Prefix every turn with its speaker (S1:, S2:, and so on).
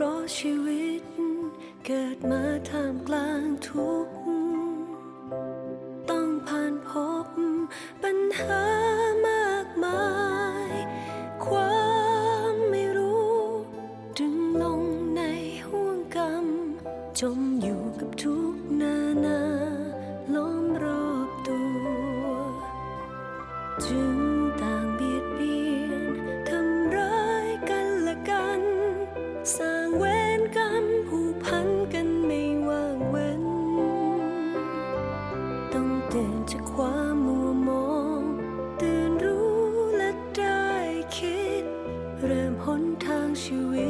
S1: ราะชีวิตเกิดมาท่ามกลางทุกข์ต้องผ่านพบปัญหามากมาย ความไม่รู้ดึงลงในห่วงกรรม จมอยู่กับทุก จากความมัวมองตื่นรู้และได้คิด เริ่มหนทางชีวิต